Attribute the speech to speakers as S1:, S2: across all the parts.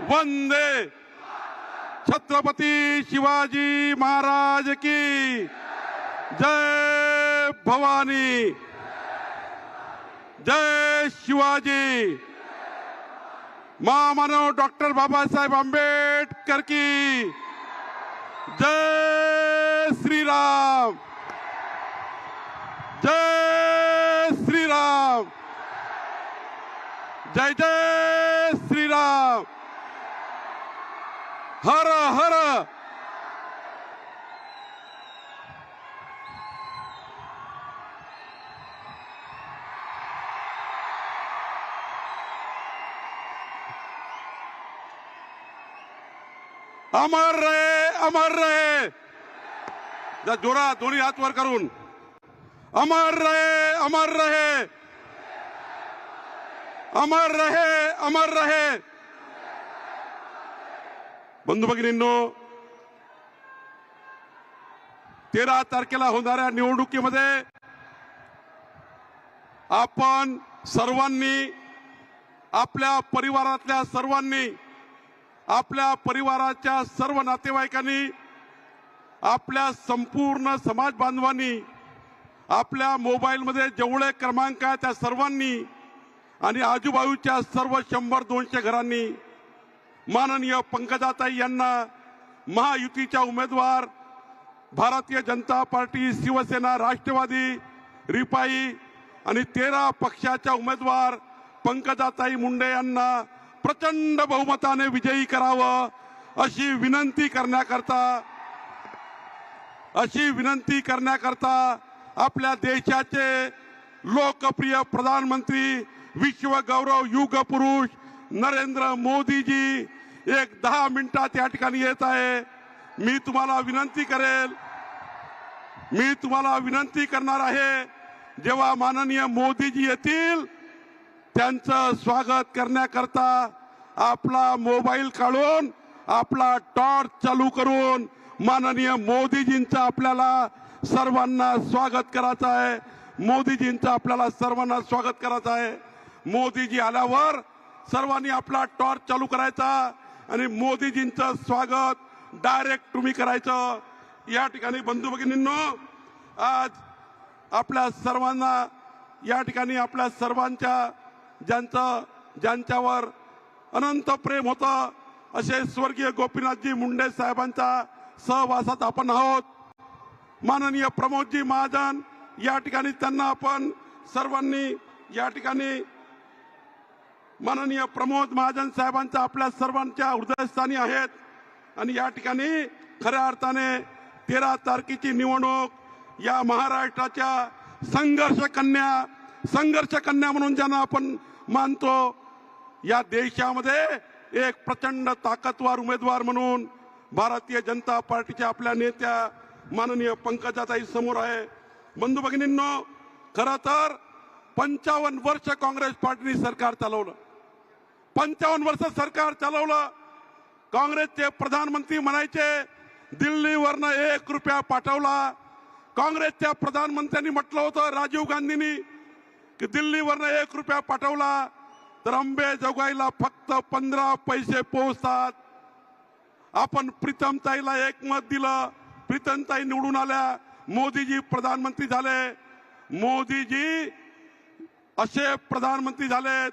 S1: वंदे। छत्रपति शिवाजी महाराज की जय भवानी। जय शिवाजी। माँ महामानव डॉक्टर बाबा साहेब आंबेडकर की जय श्री राम जय श्री राम जय जय श्रीराम। हर हर. अमर रहे अमर रहे जोरा दोन्ही हात वर करून. अमर रहे अमर रहे. अमर रहे अमर रहे. बंधू भगिनींनो तेरा तारखेला होणाऱ्या निवडणुकीमध्ये आपण सर्वांनी आपल्या परिवारातल्या सर्वांनी आपल्या परिवाराच्या सर्व नातेवाईकांनी आपल्या संपूर्ण समाज बांधवांनी आपल्या मोबाईलमध्ये जेवढे क्रमांक आहे त्या सर्वांनी आणि आजूबाजूच्या सर्व शंभर दोनशे घरांनी माननीय पंकजाताई यांना महायुतीच्या उमेदवार भारतीय जनता पार्टी शिवसेना राष्ट्रवादी रिपाई आणि तेरा पक्षाच्या उमेदवार पंकजाताई मुंडे यांना प्रचंड बहुमताने विजयी करावं अशी विनंती करण्याकरता अशी विनंती करण्याकरता आपल्या देशाचे लोकप्रिय प्रधानमंत्री विश्वगौरव युगपुरुष नरेंद्र मोदीजी एक दहा मिनिटात या ठिकाणी येत आहे. मी तुम्हाला विनंती करेल. मी तुम्हाला विनंती करणार आहे जेव्हा माननीय मोदीजी येतील त्यांचं स्वागत करण्याकरता आपला मोबाईल काढून आपला टॉर्च चालू करून माननीय मोदीजींचं आपल्याला सर्वांना स्वागत करायचं आहे. मोदीजींचं आपल्याला सर्वांना स्वागत करायचं आहे. मोदीजी आल्यावर सर्वांनी आपला टॉर्च चालू करायचा. आणि मोदीजींचं स्वागत डायरेक्ट तुम्ही करायचं. या ठिकाणी बंधू भगिनींनो आज आपल्या सर्वांना या ठिकाणी आपल्या सर्वांच्या ज्यांचं ज्यांच्यावर अनंत प्रेम होतं असे स्वर्गीय गोपीनाथजी मुंडे साहेबांच्या सहवासात आपण आहोत. माननीय प्रमोदजी महाजन या ठिकाणी त्यांना आपण सर्वांनी या ठिकाणी माननीय प्रमोद महाजन साहेबांचा आपल्या सर्वांच्या हृदयस्थानी आहेत. आणि या ठिकाणी खऱ्या अर्थाने तेरा तारखेची निवडणूक या महाराष्ट्राच्या संघर्ष कन्या संघर्ष कन्या म्हणून ज्यांना आपण मानतो या देशामध्ये एक प्रचंड ताकदवार उमेदवार म्हणून भारतीय जनता पार्टीच्या आपल्या नेत्या माननीय पंकजाताई समोर आहे. बंधू भगिनींनो खरं तर पंचावन्न वर्ष काँग्रेस पार्टीने सरकार चालवलं. पंचावन्न वर्ष सरकार चालवलं. काँग्रेसचे प्रधानमंत्री म्हणायचे दिल्लीवरनं एक रुपया पाठवला. काँग्रेसच्या प्रधानमंत्र्यांनी म्हटलं होतं राजीव गांधींनी की दिल्लीवरनं एक रुपया पाठवला तर अंबेजोगाईला फक्त पंधरा पैसे पोहोचतात. आपण प्रीतमताईला एक मत दिलं. प्रीतमताई निवडून आल्या. मोदीजी प्रधानमंत्री झाले. मोदीजी असे प्रधानमंत्री झालेत.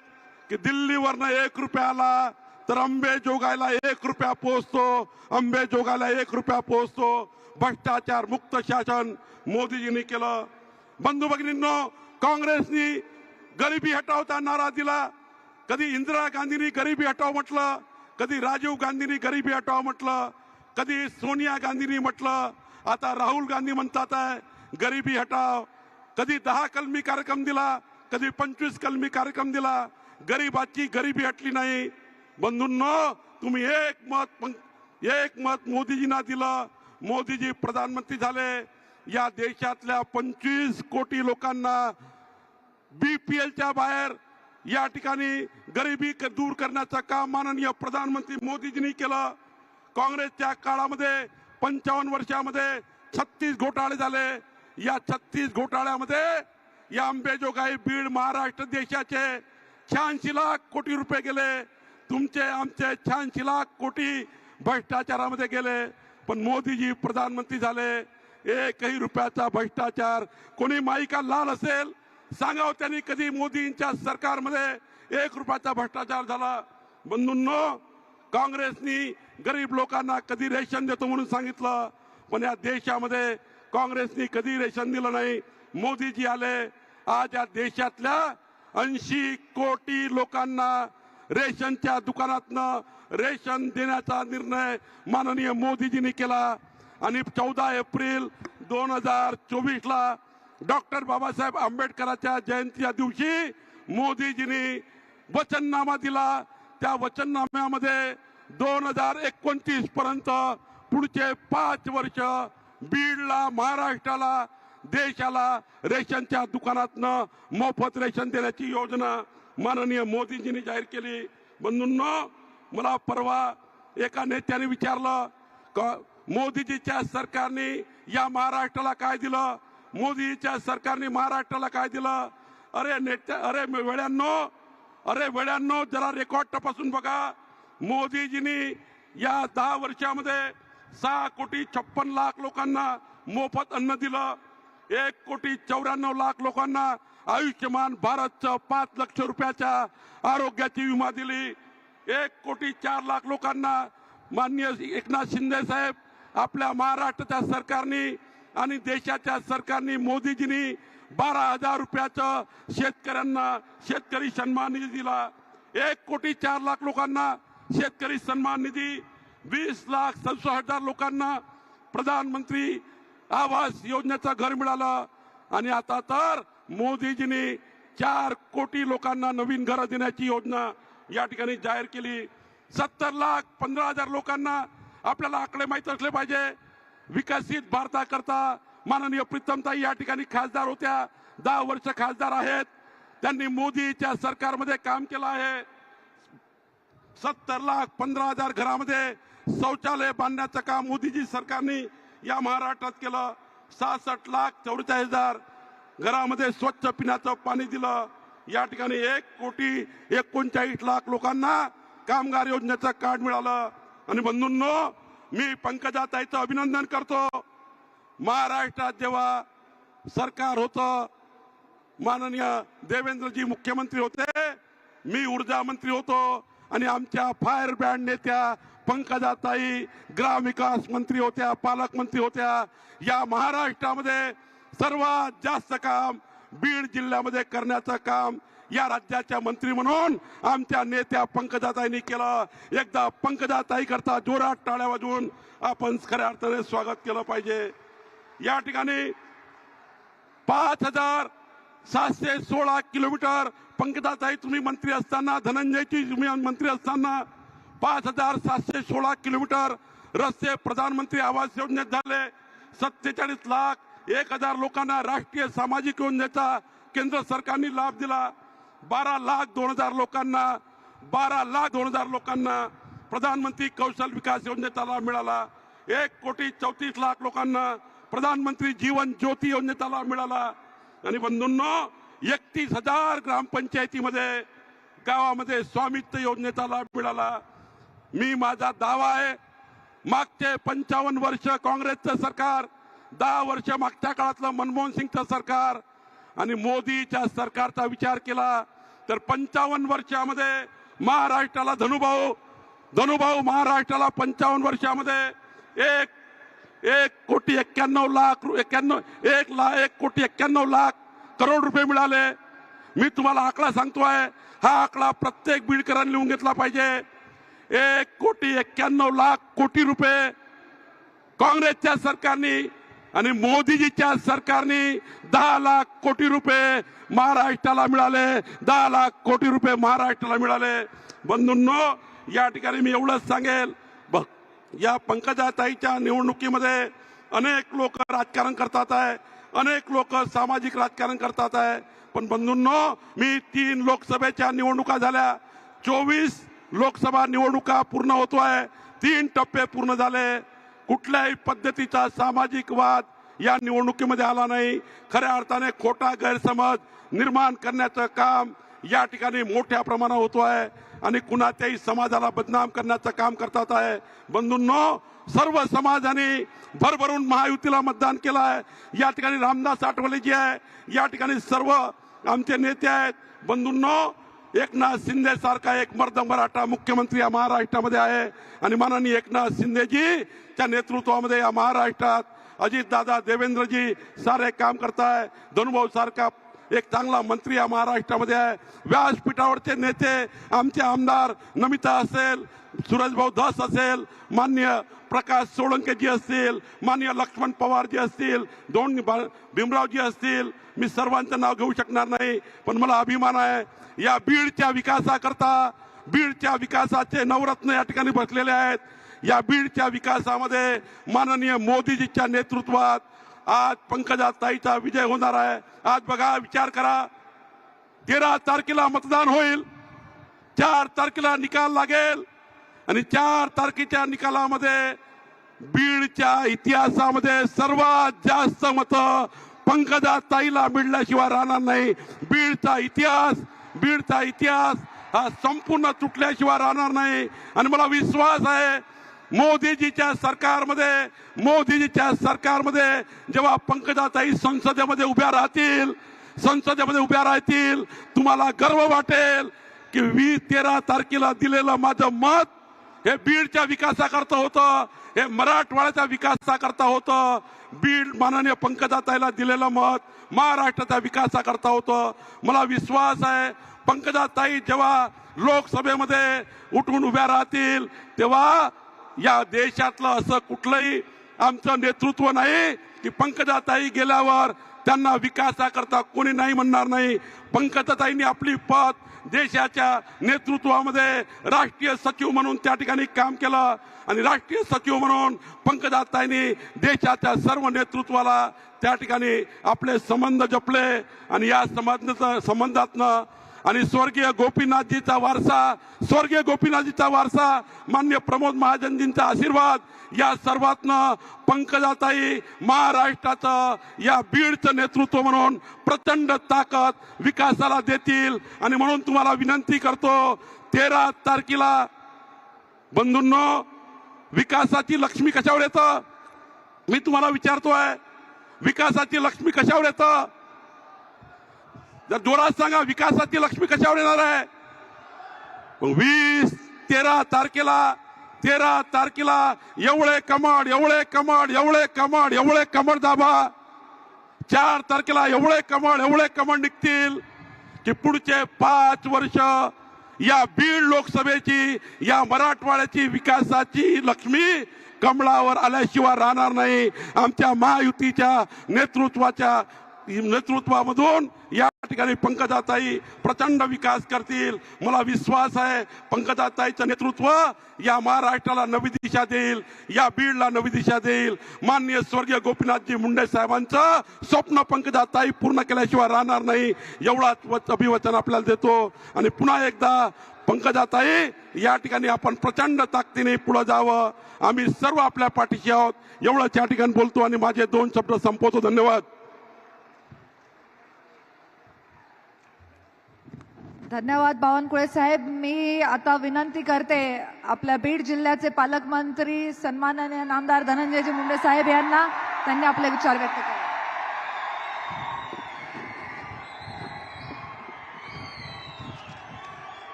S1: की दिल्लीवरनं एक रुपया आला तर अंबेजोगाईला एक रुपया पोहोचतो. अंबेजोगाईला एक रुपया पोहोचतो. भ्रष्टाचार मुक्त शासन मोदीजींनी केलं. बंधू भगिनींनो काँग्रेसनी गरिबी हटावचा नारा दिला. कधी इंदिरा गांधींनी गरिबी हटाव म्हटलं. कधी राजीव गांधींनी गरिबी हटाव म्हटलं. कधी सोनिया गांधींनी म्हटलं. आता राहुल गांधी म्हणतात आहे गरिबी हटाव. कधी दहा कलमी कार्यक्रम दिला. कधी पंचवीस कलमी कार्यक्रम दिला. गरीबाची गरिबी हटली नाही. बंधूंनो तुम्ही एक मत एक मत मोदीजींना दिलं. मोदीजी प्रधानमंत्री झाले. या देशातल्या पंचवीस कोटी लोकांना बीपीएलच्या बाहेर या ठिकाणी गरिबी दूर करण्याचं काम माननीय प्रधानमंत्री मोदीजींनी केलं. काँग्रेसच्या काळामध्ये पंचावन्न वर्षामध्ये छत्तीस घोटाळे झाले. या छत्तीस घोटाळ्यामध्ये या अंबेजोगाई बीड महाराष्ट्र देशाचे शहाऐंशी लाख कोटी रुपये गेले. तुमचे आमचे शहाऐंशी लाख कोटी भ्रष्टाचारामध्ये गेले. पण मोदीजी प्रधानमंत्री झाले. एकही रुपयाचा भ्रष्टाचार कोणी माईका लाल असेल सांगाव त्यांनी कधी मोदींच्या सरकारमध्ये एक रुपयाचा भ्रष्टाचार झाला. बंधूंनो काँग्रेसनी गरीब लोकांना कधी रेशन देतो म्हणून सांगितलं पण या देशामध्ये काँग्रेसनी कधी रेशन दिलं नाही. मोदीजी आले. आज या देशातल्या ऐंशी कोटी लोकांना रेशनच्या दुकानातनं रेशन देण्याचा निर्णय माननीय मोदीजींनी केला. आणि चौदा एप्रिल दोन हजार चोवीसला डॉक्टर बाबासाहेब आंबेडकरांच्या जयंतीच्या दिवशी मोदीजींनी वचननामा दिला. त्या वचननाम्यामध्ये दोन हजार एकोणतीस पर्यंत पुढचे पाच वर्ष बीडला महाराष्ट्राला देशाला रेशनच्या दुकानातनं मोफत रेशन देण्याची योजना माननीय मोदीजींनी जाहीर केली. बंधूंनो मला परवा एका नेत्याने विचारलं का मोदीजीच्या सरकारने या महाराष्ट्राला काय दिलं? मोदीच्या सरकारने महाराष्ट्राला काय दिलं? अरे नेत्या अरे वेळ्यांनो अरे वेळ्यांनो जरा रेकॉर्ड तपासून बघा. मोदीजींनी या दहा वर्षामध्ये सहा कोटी छप्पन लाख लोकांना मोफत अन्न दिलं. एक कोटी चौऱ्याण्णव लाख लोकांना आयुष्यमान भारतचं पाच लक्ष रुपयाच्या आरोग्याची विमा दिली. एक कोटी चार लाख लोकांना माननीय एकनाथ शिंदे साहेब आपल्या महाराष्ट्राच्या सरकारने आणि देशाच्या सरकारने मोदीजींनी बारा हजार रुपयाचं शेतकऱ्यांना शेतकरी सन्मान निधी दिला. एक कोटी चार लाख लोकांना शेतकरी सन्मान निधी वीस लाख सदुसष्ट हजार लोकांना प्रधानमंत्री आवास योजनेचं घर मिळालं. आणि आता तर मोदीजींनी चार कोटी लोकांना नवीन घरं देण्याची योजना या ठिकाणी जाहीर केली. सत्तर लाख पंधरा हजार लोकांना आपल्याला आकडे माहीत असले पाहिजे. विकसित भारताकरता माननीय प्रीतमताई या ठिकाणी खासदार होत्या. दहा वर्ष खासदार आहेत. त्यांनी मोदीच्या सरकारमध्ये काम केलं आहे. सत्तर लाख पंधरा हजार घरामध्ये शौचालय बांधण्याचं काम मोदीजी सरकारने या महाराष्ट्रात केलं. सहासष्ट लाख चौवेचाळीस हजार घरामध्ये स्वच्छ पिण्याचं पाणी दिलं. या ठिकाणी एक कोटी एकोणचाळीस लाख लोकांना कामगार योजनेचं कार्ड मिळालं. आणि बंधूंनो मी पंकजाताईचं अभिनंदन करतो. महाराष्ट्रात जेव्हा सरकार होतं माननीय देवेंद्रजी मुख्यमंत्री होते मी ऊर्जा मंत्री होतो. आणि आमच्या फायर ब्रँड नेत्या पंकजाताई ग्रामविकास मंत्री होत्या पालकमंत्री होत्या या महाराष्ट्रामध्ये सर्वात जास्त काम बीड जिल्ह्यामध्ये करण्याचं काम या राज्याच्या मंत्री म्हणून आमच्या नेत्या पंकजाताईंनी केलं. एकदा पंकजाताई करता जोरात टाळ्या वाजवून आपण खऱ्या अर्थाने स्वागत केलं पाहिजे. या ठिकाणी पाच हजार सातशे सोळा किलोमीटर पंकजाताई तुम्ही मंत्री असताना धनंजयची तुम्ही मंत्री असताना पाच हजार सातशे सोळा किलोमीटर रस्ते प्रधानमंत्री आवास योजनेत झाले. सत्तेचाळीस लाख एक हजार लोकांना राष्ट्रीय सामाजिक योजनेचा केंद्र सरकारने लाभ दिला. बारा लाख दोन हजार लोकांना बारा लाख दोन हजार लोकांना प्रधानमंत्री कौशल विकास योजनेचा लाभ मिळाला. एक कोटी चौतीस लाख लोकांना प्रधानमंत्री जीवन ज्योती योजनेचा लाभ मिळाला. आणि बंधूंनो एकतीस हजार ग्रामपंचायतीमध्ये गावामध्ये स्वामित्व योजनेचा लाभ मिळाला. मी माझा दावा आहे मागचे पंचावन्न वर्ष काँग्रेसचं सरकार दहा वर्ष मागच्या काळातलं मनमोहन सिंगचं सरकार आणि मोदीच्या सरकारचा विचार केला तर पंचावन्न वर्षामध्ये महाराष्ट्राला धनुभाऊ धनुभाऊ महाराष्ट्राला पंचावन्न वर्षामध्ये एक एक कोटी एक्क्याण्णव लाख रु- एक्क्याण्णव एक लाख एक कोटी एक्क्याण्णव लाख करोड रुपये मिळाले. मी तुम्हाला आकडा सांगतोय हा आकडा प्रत्येक बीडकरांनी लिहून घेतला पाहिजे. एक कोटी एक्क्याण्णव लाख कोटी रुपये काँग्रेसच्या सरकारने आणि मोदीजीच्या सरकारने दहा लाख कोटी रुपये महाराष्ट्राला मिळाले. दहा लाख कोटी रुपये महाराष्ट्राला मिळाले. बंधूंनो या ठिकाणी मी एवढंच सांगेल. या पंकजाताईच्या निवडणुकीमध्ये अनेक लोक राजकारण करतात आहे अनेक लोक सामाजिक राजकारण करतात आहे. पण बंधूंनो मी तीन लोकसभेच्या निवडणुका झाल्या. चोवीस लोकसभा निवडणुका पूर्ण होतो आहे. तीन टप्पे पूर्ण झाले. कुठल्याही पद्धतीचा सामाजिक वाद या निवडणुकीमध्ये आला नाही. खऱ्या अर्थाने खोटा गैरसमज निर्माण करण्याचं काम या ठिकाणी मोठ्या प्रमाणात होतो आहे. आणि कुणाच्याही समाजाला बदनाम करण्याचं काम करतात आहे. बंधूंनो सर्व समाजाने भरभरून महायुतीला मतदान केलं आहे. या ठिकाणी रामदास आठवलेजी आहे. या ठिकाणी सर्व आमचे नेते आहेत. बंधूंनो एकनाथ शिंदे सारखा एक मर्द मराठा मुख्यमंत्री या महाराष्ट्रामध्ये आहे. आणि माननीय एकनाथ शिंदेजी त्या नेतृत्वामध्ये या महाराष्ट्रात अजितदादा देवेंद्रजी सारे काम करताय. धनुभाऊ सारखा एक चांगला मंत्री या महाराष्ट्रामध्ये आहे. व्यासपीठावरचे नेते आमचे आमदार नमिता असेल सूरजभाऊ दास असेल मान्य प्रकाश सोळंकेजी असतील मान्य लक्ष्मण पवारजी असतील दोन भा- भीमरावजी असतील मी सर्वांचं नाव घेऊ शकणार नाही पण मला अभिमान आहे. या बीडच्या विकासाकरता बीडच्या विकासाचे नवरत्न या ठिकाणी बसलेले आहेत. या बीडच्या विकासामध्ये माननीय मोदीजीच्या नेतृत्वात आज पंकजा ताईचा विजय होणार आहे. आज बघा विचार करा. तेरा तारखेला मतदान होईल. चार तारखेला निकाल लागेल. आणि चार तारखेच्या निकालामध्ये बीडच्या इतिहासामध्ये सर्वात जास्त मतं पंकजा ताईला मिळल्याशिवाय राहणार नाही. बीडचा इतिहास बीडचा इतिहास हा संपूर्ण तुटल्याशिवाय राहणार नाही. आणि मला विश्वास आहे मोदीजीच्या सरकारमध्ये मोदीजीच्या सरकारमध्ये जेव्हा पंकजाताई संसदेमध्ये उभ्या राहतील संसदेमध्ये उभ्या राहतील तुम्हाला गर्व वाटेल की वीस तेरा तारखेला दिलेलं माझं मत हे बीडच्या विकासाकरता होतं हे मराठवाड्याच्या विकासाकरता होतं. बीड माननीय पंकजाताईला दिलेलं मत महाराष्ट्राच्या विकासाकरता होतं. मला विश्वास आहे पंकजाताई जेव्हा लोकसभेमध्ये उठून उभ्या राहतील तेव्हा या देशातलं असं कुठलंही आमचं नेतृत्व नाही की पंकजाताई गेल्यावर त्यांना विकासाकरता कोणी नाही म्हणणार नाही. पंकजाताईंनी आपली पद देशाच्या नेतृत्वामध्ये राष्ट्रीय सचिव म्हणून त्या ठिकाणी काम केलं आणि राष्ट्रीय सचिव म्हणून पंकजाताईंनी देशाच्या सर्व नेतृत्वाला त्या ठिकाणी आपले संबंध जपले आणि या समाज संबंधातनं आणि स्वर्गीय गोपीनाथजीचा वारसा स्वर्गीय गोपीनाथजीचा वारसा मान्य प्रमोद महाजनजींचा आशीर्वाद या सर्वातनं पंकजाताई महाराष्ट्राचं या बीडचं नेतृत्व म्हणून प्रचंड ताकद विकासाला देतील. आणि म्हणून तुम्हाला विनंती करतो तेरा तारखेला बंधूंनो विकासाची लक्ष्मी कशावर येतं? मी तुम्हाला विचारतोय विकासाची लक्ष्मी कशावर येतं? जर जोरात सांगा विकासाची लक्ष्मी कशावर येणार आहे? मग वीस तेरा तारखेला तेरा तारखेला एवढे कमाड एवढे कमाड एवढे कमाड एवढे कमड दाबा. चार तारखेला एवढे कमाड एवढे कमळ निघतील की पुढचे पाच वर्ष या बीड लोकसभेची या मराठवाड्याची विकासाची लक्ष्मी कमळावर आल्याशिवाय राहणार नाही. आमच्या महायुतीच्या नेतृत्वाच्या नेतृत्वामधून या ठिकाणी पंकजाताई प्रचंड विकास करतील. मला विश्वास आहे पंकजाताईचं नेतृत्व या महाराष्ट्राला नवी दिशा देईल या बीडला नवी दिशा देईल. माननीय स्वर्गीय गोपीनाथजी मुंडे साहेबांचं स्वप्न पंकजाताई पूर्ण केल्याशिवाय राहणार नाही एवढाच वच- अभिवचन आपल्याला देतो. आणि पुन्हा एकदा पंकजाताई या ठिकाणी आपण प्रचंड ताकदीने पुढे जावं. आम्ही सर्व आपल्या पाठीशी आहोत. एवढंच या ठिकाणी बोलतो आणि माझे दोन शब्द संपवतो. धन्यवाद.
S2: धन्यवाद बावनकुळे साहेब. मी आता विनंती करते आपल्या बीड जिल्ह्याचे पालकमंत्री सन्माननीय नामदार धनंजयजी मुंडे साहेब यांना त्यांनी आपले विचार व्यक्त केले.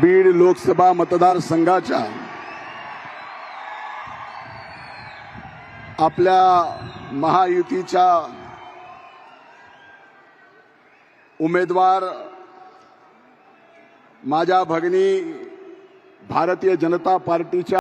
S3: बीड लोकसभा मतदारसंघाच्या आपल्या महायुतीच्या उमेदवार माझ्या भगिनी भारतीय जनता पार्टीच्या